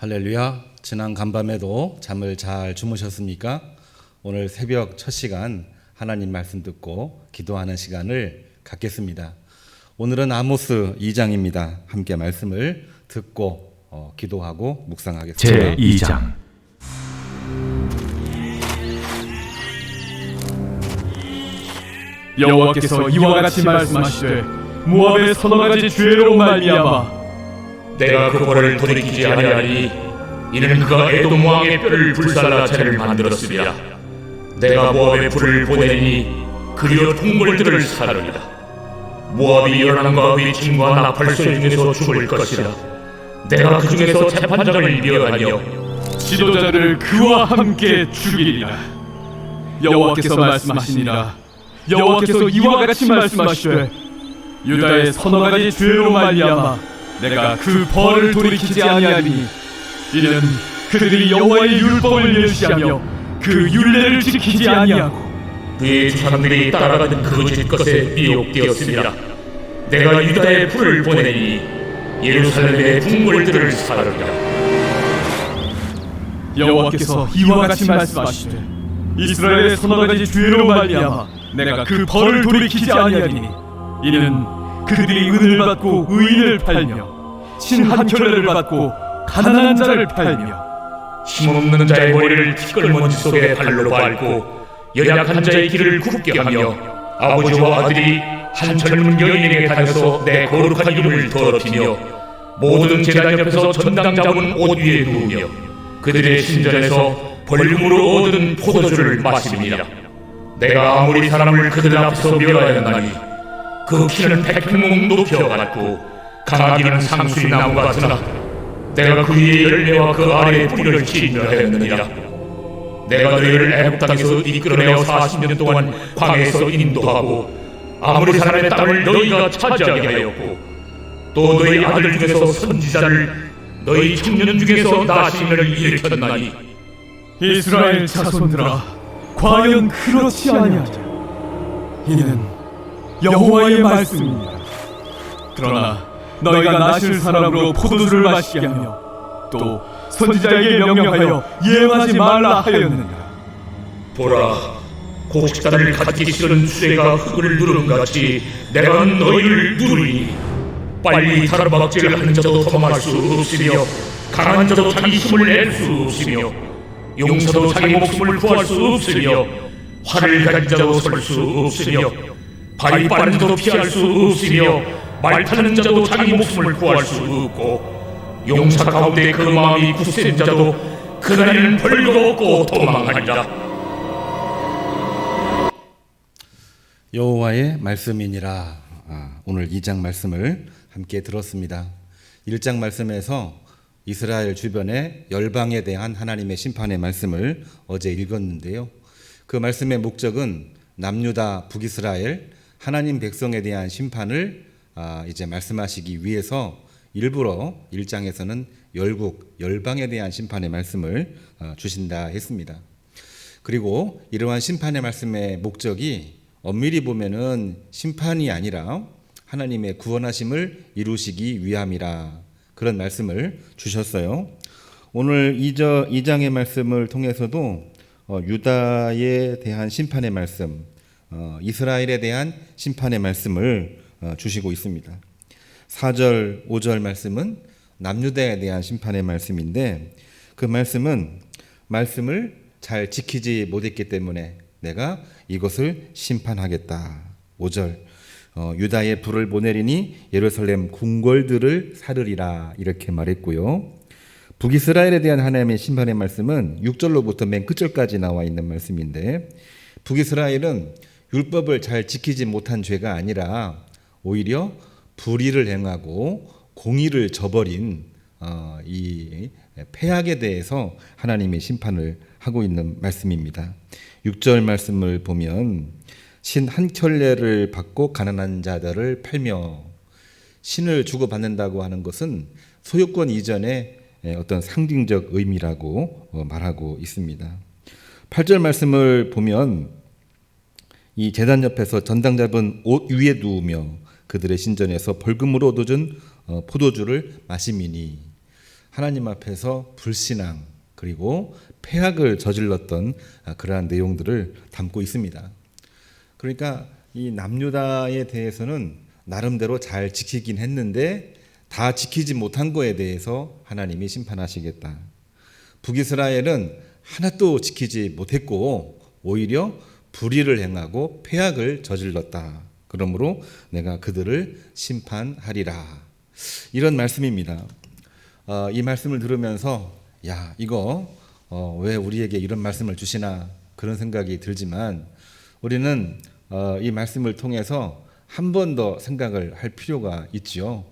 할렐루야. 지난 간밤에도 잠을 잘 주무셨습니까? 오늘 새벽 첫 시간 하나님 말씀 듣고 기도하는 시간을 갖겠습니다. 오늘은 아모스 2장입니다. 함께 말씀을 듣고 어, 기도하고 묵상하겠습니다. 제 2장 여호와께서 이와 같이 말씀하시되 모압의 서너 가지 죄로 말미암아 내가 그 벌을 돌이키지 아니하리. 이는 그가 에돔 왕의 뼈를 불살라 채를 만들었으리라. 내가 모압에 불을 보내니 그리어 동물들을 사르리라. 모압이 연함과 위침과 나팔소 중에서 죽을 것이라. 내가 그 중에서 재판장을 미워하며 지도자를 그와 함께 죽이리라. 여호와께서 말씀하시니라. 여호와께서 이와 같이 말씀하시되 유다의 서너 가지 죄로 말미암아 내가 그 벌을 돌이키지 아니하리니 이는 그들이 여호와의 율법을 멸시하며 그 율례를 지키지 아니하고 그의 사람들이 따라가는 거짓 것에 미혹되었습니다. 내가 유다에 불을 보내니 예루살렘의 동물들을 사르리라. 여호와께서 이와 같이 말씀하시되 이스라엘의 서너 가지 죄로 말미암아 내가 그 벌을 돌이키지 아니하리니 이는 그들이 은을 받고 의인을 팔며 신한 켤레를 받고 가난한 자를 팔며 힘없는 자의 머리를 티끌먼지 속에 발로 밟고 연약한 자의 길을 굽게 하며 아버지와 아들이 한 젊은 여인에게 다녀서 내 거룩한 이름을 더럽히며 모든 제단 옆에서 전당 잡은 옷 위에 누우며 그들의 신전에서 벌금으로 얻은 포도주를 마십니다. 내가 아무리 사람을 그들 앞에서 멸하였나니 그 키는 백평목 높여갔고 강하기는 상수리 나무 같으나 내가 그 위에 열매와 그 아래에 뿌리를 진멸하였느니라. 내가 너희를 애굽 땅에서 이끌어내어 40년 동안 광야에서 인도하고 아무리 사람의 땅을 너희가 차지하게 하였고 또 너희 아들 중에서 선지자를 너희 청년 중에서 나신을 일으켰나니. 이스라엘 자손들아 과연 그렇지 아니하냐? 이는 여호와의 말씀입니다 그러나 너희가 나실 사람으로 포도주를 마시게 하며 또 선지자에게 명령하여 예하지 말라 하였느니라. 보라 곡식단을 갖기 싫은 수레가 흙을 누른 같이 내가 너희를 누르니 빨리 다르박질을 하는 자도 도망할 수 없으며 강한 자도 자기 힘을 낼 수 없으며 용사도 자기 목숨을 구할 수 없으며 활을 가진 자도 설 수 없으며 발이 빠른 자도 피할 수 없으며 말 타는 자도 자기 목숨을 구할 수 없고 용사 가운데 그 마음이 굳센 자도 그날에는 벌거 없고 도망하리라 여호와의 말씀이니라. 아, 오늘 2장 말씀을 함께 들었습니다. 1장 말씀에서 이스라엘 주변의 열방에 대한 하나님의 심판의 말씀을 어제 읽었는데요. 그 말씀의 목적은 남유다 북이스라엘 하나님 백성에 대한 심판을 아, 이제 말씀하시기 위해서 일부러 1장에서는 열국 열방에 대한 심판의 말씀을 아, 주신다 했습니다. 그리고 이러한 심판의 말씀의 목적이 엄밀히 보면은 심판이 아니라 하나님의 구원하심을 이루시기 위함이라 그런 말씀을 주셨어요. 오늘 2저, 2장의 말씀을 통해서도 어, 유다에 대한 심판의 말씀, 어, 이스라엘에 대한 심판의 말씀을 어, 주시고 있습니다. 4절, 5절 말씀은 남유다에 대한 심판의 말씀인데 그 말씀은 말씀을 잘 지키지 못했기 때문에 내가 이것을 심판하겠다. 5절 어, 유다의 불을 보내리니 예루살렘 궁궐들을 사르리라 이렇게 말했고요. 북이스라엘에 대한 하나님의 심판의 말씀은 6절로부터 맨 끝절까지 나와 있는 말씀인데 북이스라엘은 율법을 잘 지키지 못한 죄가 아니라 오히려 불의를 행하고 공의를 저버린 어, 이 폐악에 대해서 하나님의 심판을 하고 있는 말씀입니다. 6절 말씀을 보면 신 한 켤레를 받고 가난한 자들을 팔며 신을 주고받는다고 하는 것은 소유권 이전의 어떤 상징적 의미라고 어, 말하고 있습니다. 8절 말씀을 보면 이 재단 옆에서 전당 잡은 옷 위에 누우며 그들의 신전에서 벌금으로 얻어준 어, 포도주를 마시미니 하나님 앞에서 불신앙 그리고 폐악을 저질렀던 아, 그러한 내용들을 담고 있습니다. 그러니까 이 남유다에 대해서는 나름대로 잘 지키긴 했는데 다 지키지 못한 거에 대해서 하나님이 심판하시겠다. 북이스라엘은 하나도 지키지 못했고 오히려 불의를 행하고 폐악을 저질렀다. 그러므로 내가 그들을 심판하리라. 이런 말씀입니다. 어, 이 말씀을 들으면서 야 이거 어, 왜 우리에게 이런 말씀을 주시나 그런 생각이 들지만 우리는 어, 이 말씀을 통해서 한 번 더 생각을 할 필요가 있지요.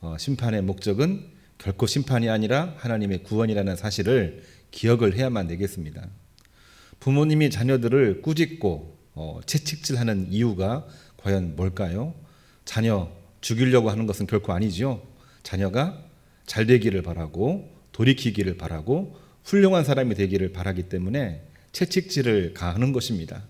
어, 심판의 목적은 결코 심판이 아니라 하나님의 구원이라는 사실을 기억을 해야만 되겠습니다. 부모님이 자녀들을 꾸짖고 어, 채찍질하는 이유가 과연 뭘까요? 자녀 죽이려고 하는 것은 결코 아니지요. 자녀가 잘 되기를 바라고 돌이키기를 바라고 훌륭한 사람이 되기를 바라기 때문에 채찍질을 가하는 것입니다.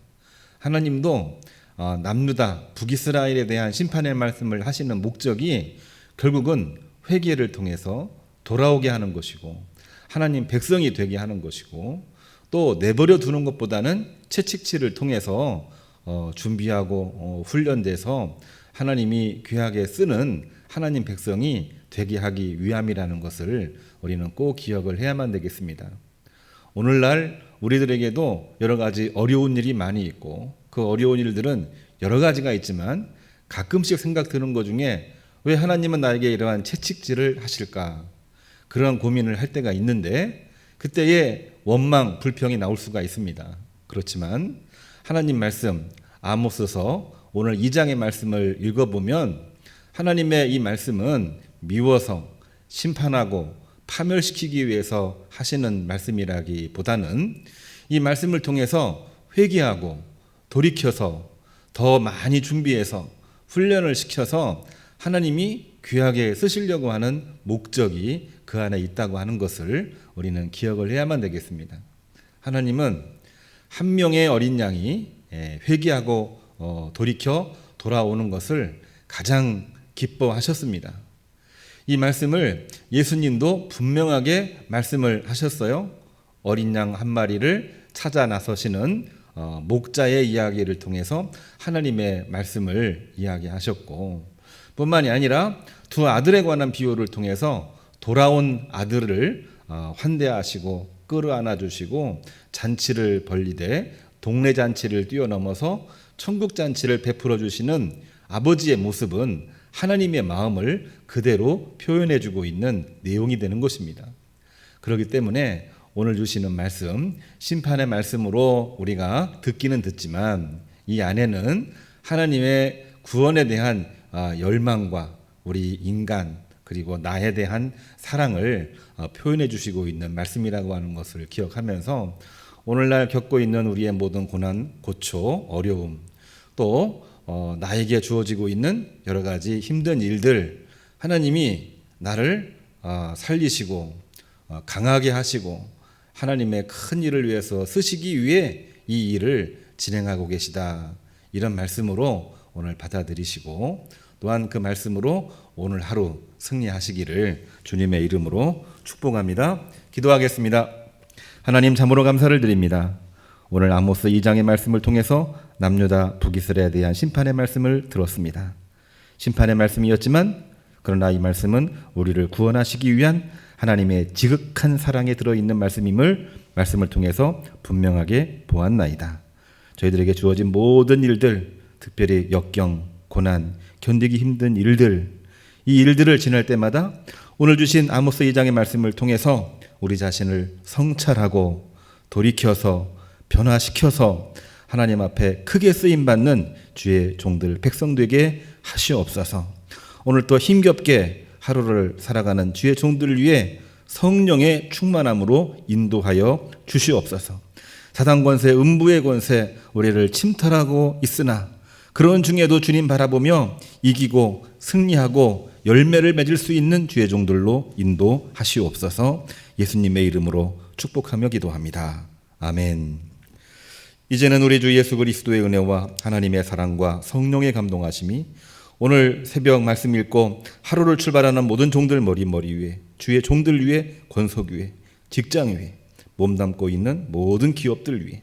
하나님도 어, 남유다 북이스라엘에 대한 심판의 말씀을 하시는 목적이 결국은 회개를 통해서 돌아오게 하는 것이고 하나님 백성이 되게 하는 것이고 또 내버려 두는 것보다는 채찍질을 통해서 어, 준비하고 어, 훈련돼서 하나님이 귀하게 쓰는 하나님 백성이 되게 하기 위함이라는 것을 우리는 꼭 기억을 해야만 되겠습니다. 오늘날 우리들에게도 여러 가지 어려운 일이 많이 있고 그 어려운 일들은 여러 가지가 있지만 가끔씩 생각 드는 것 중에 왜 하나님은 나에게 이러한 채찍질을 하실까 그런 고민을 할 때가 있는데 그때에 원망 불평이 나올 수가 있습니다. 그렇지만 하나님 말씀 아모스서 오늘 2장의 말씀을 읽어보면 하나님의 이 말씀은 미워서 심판하고 파멸시키기 위해서 하시는 말씀이라기보다는 이 말씀을 통해서 회개하고 돌이켜서 더 많이 준비해서 훈련을 시켜서 하나님이 귀하게 쓰시려고 하는 목적이 그 안에 있다고 하는 것을 우리는 기억을 해야만 되겠습니다. 하나님은 한 명의 어린 양이 예, 회개하고 어, 돌이켜 돌아오는 것을 가장 기뻐하셨습니다. 이 말씀을 예수님도 분명하게 말씀을 하셨어요. 어린 양 한 마리를 찾아 나서시는 어, 목자의 이야기를 통해서 하나님의 말씀을 이야기하셨고 뿐만이 아니라 두 아들에 관한 비유를 통해서 돌아온 아들을 어, 환대하시고 끌어안아 주시고 잔치를 벌리되 동네 잔치를 뛰어넘어서 천국 잔치를 베풀어 주시는 아버지의 모습은 하나님의 마음을 그대로 표현해 주고 있는 내용이 되는 것입니다. 그렇기 때문에 오늘 주시는 말씀 심판의 말씀으로 우리가 듣기는 듣지만 이 안에는 하나님의 구원에 대한 아, 열망과 우리 인간 그리고 나에 대한 사랑을 어, 표현해 주시고 있는 말씀이라고 하는 것을 기억하면서 오늘날 겪고 있는 우리의 모든 고난, 고초, 어려움 또 어, 나에게 주어지고 있는 여러 가지 힘든 일들 하나님이 나를 어, 살리시고 어, 강하게 하시고 하나님의 큰 일을 위해서 쓰시기 위해 이 일을 진행하고 계시다. 이런 말씀으로 오늘 받아들이시고 또한 그 말씀으로 오늘 하루 승리하시기를 주님의 이름으로 축복합니다. 기도하겠습니다. 하나님 참으로 감사를 드립니다. 오늘 아모스 2장의 말씀을 통해서 남유다 북이스라엘에 대한 심판의 말씀을 들었습니다. 심판의 말씀이었지만 그러나 이 말씀은 우리를 구원하시기 위한 하나님의 지극한 사랑에 들어 있는 말씀임을 말씀을 통해서 분명하게 보았나이다. 저희들에게 주어진 모든 일들, 특별히 역경, 고난, 견디기 힘든 일들, 이 일들을 지날 때마다 오늘 주신 아모스 2장의 말씀을 통해서 우리 자신을 성찰하고 돌이켜서 변화시켜서 하나님 앞에 크게 쓰임 받는 주의 종들 백성 되게 하시옵소서. 오늘 또 힘겹게 하루를 살아가는 주의 종들을 위해 성령의 충만함으로 인도하여 주시옵소서. 사단 권세, 음부의 권세 우리를 침탈하고 있으나 그런 중에도 주님 바라보며 이기고 승리하고 열매를 맺을 수 있는 주의 종들로 인도하시옵소서. 예수님의 이름으로 축복하며 기도합니다. 아멘. 이제는 우리 주 예수 그리스도의 은혜와 하나님의 사랑과 성령의 감동하심이 오늘 새벽 말씀 읽고 하루를 출발하는 모든 종들 머리 머리 위에 주의 종들 위에 권속 위에 직장 위에 몸담고 있는 모든 기업들 위에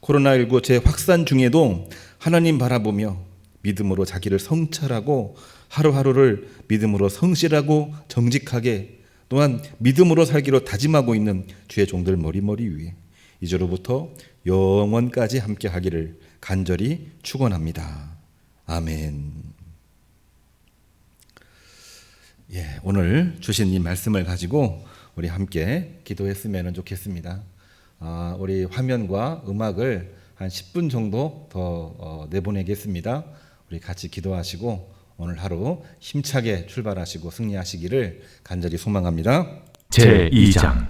코로나19 재확산 중에도 하나님 바라보며 믿음으로 자기를 성찰하고 하루하루를 믿음으로 성실하고 정직하게 또한 믿음으로 살기로 다짐하고 있는 주의 종들 머리머리 위에 이제로부터 영원까지 함께 하기를 간절히 축원합니다. 아멘. 예, 오늘 주신 이 말씀을 가지고 우리 함께 기도했으면 좋겠습니다. 아, 우리 화면과 음악을 한 10분 정도 더 어, 내보내겠습니다. 우리 같이 기도하시고 오늘 하루 힘차게 출발하시고 승리하시기를 간절히 소망합니다. 제 2장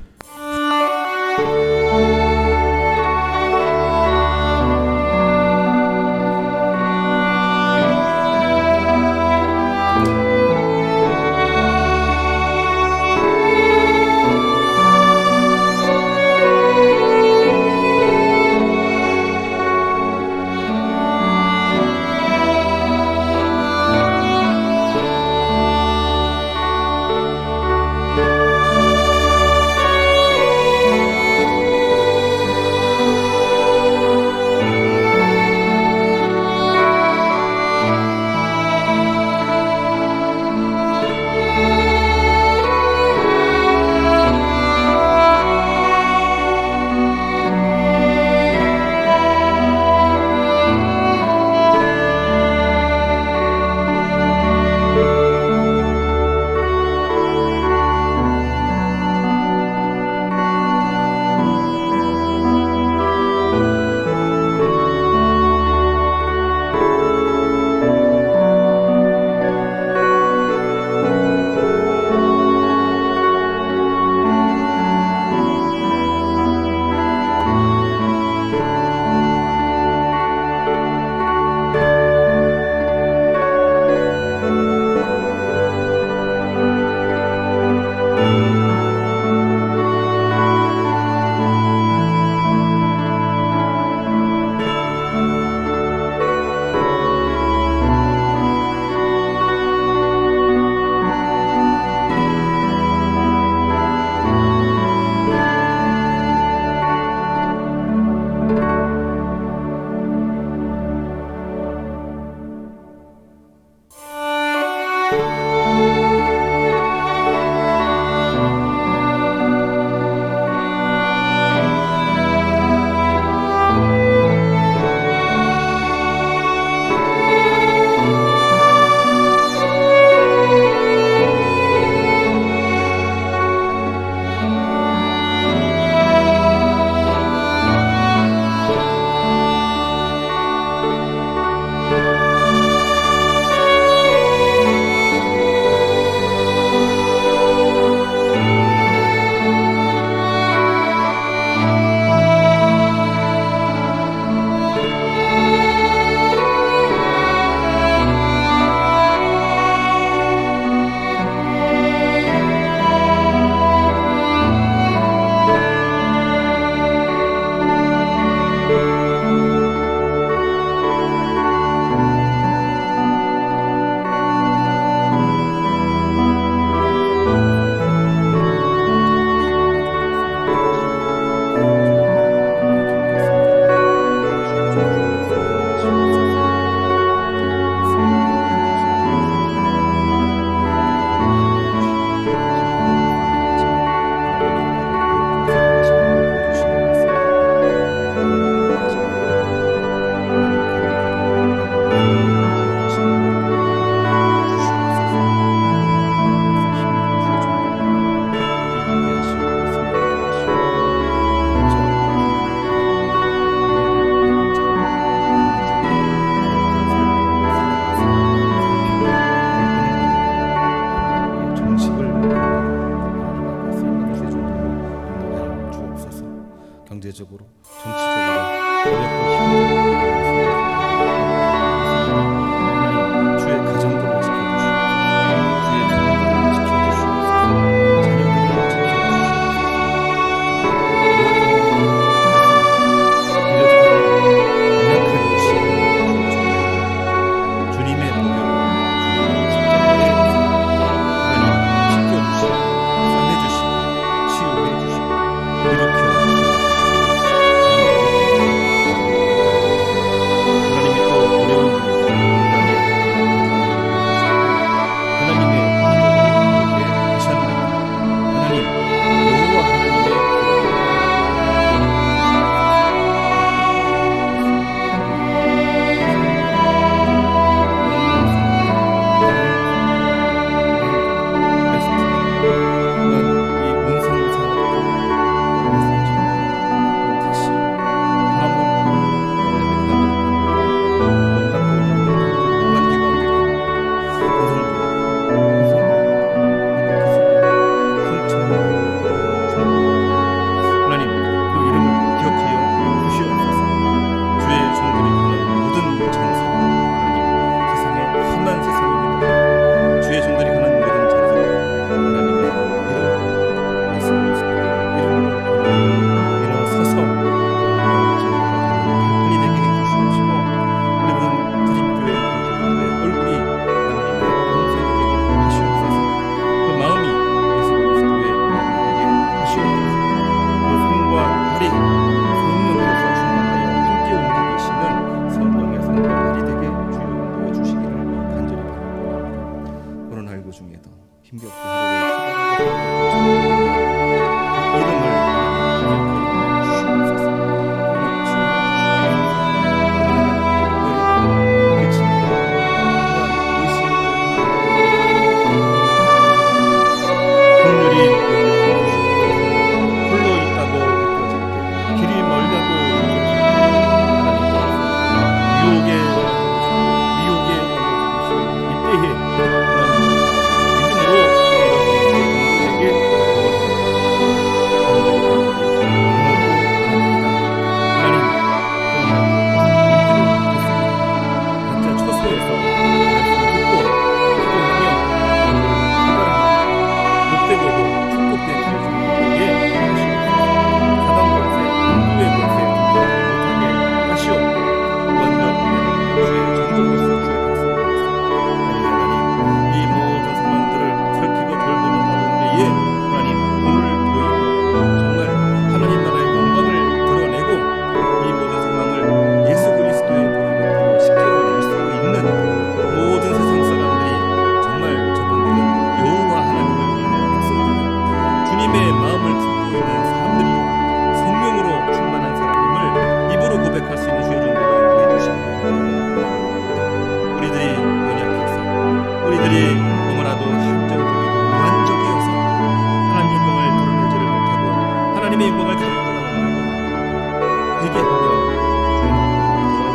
하나님의 영광을 가리게 하며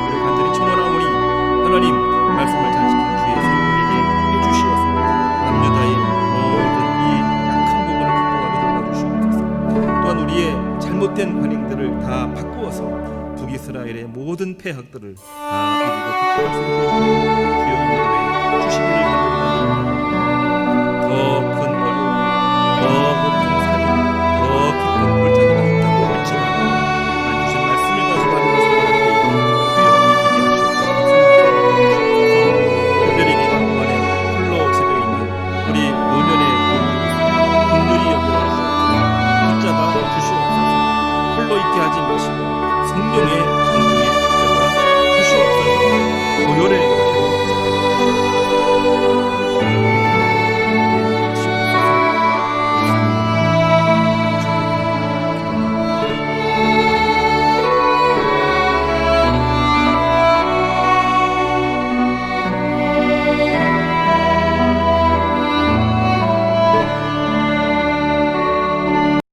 우리 간절히 청원하오니 하나님 말씀을 잘 지켜 주의 성도에게 주시옵소서. 남녀다의 모든 이 약한 부분을 극복하게 도와주시옵소서. 또한 우리의 잘못된 관행들을 다 바꾸어서 북이스라엘의 모든 폐학들을 다 이기고 극복하소서 주여 주시기를 바랍니다. 더큰 어려움 더